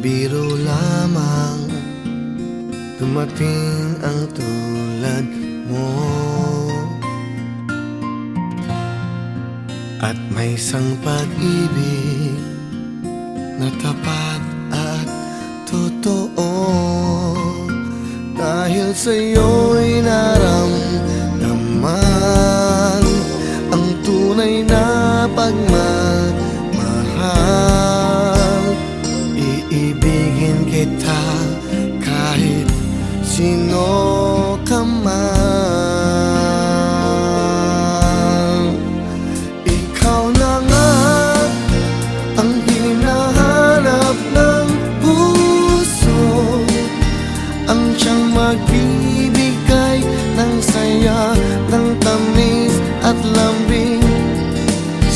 biro lamang. Dumating ang tulad mo. At may isang pag-ibig Na tapat at totoo. Dahil sa'yo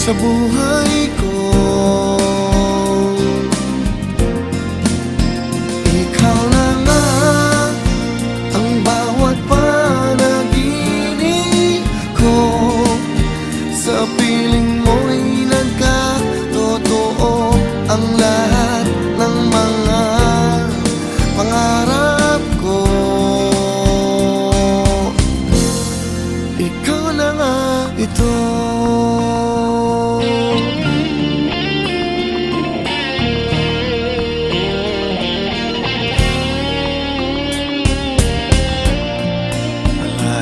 sa buhay ko.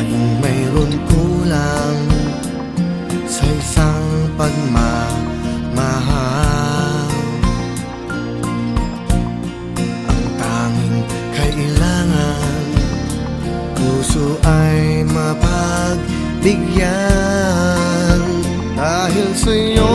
Laging mayroon kulang Sa isang pagmamahal. Ang tanging kailangan Puso ay mapagbigyan. Dahil sa'yo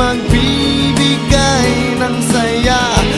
magbibigay ng saya.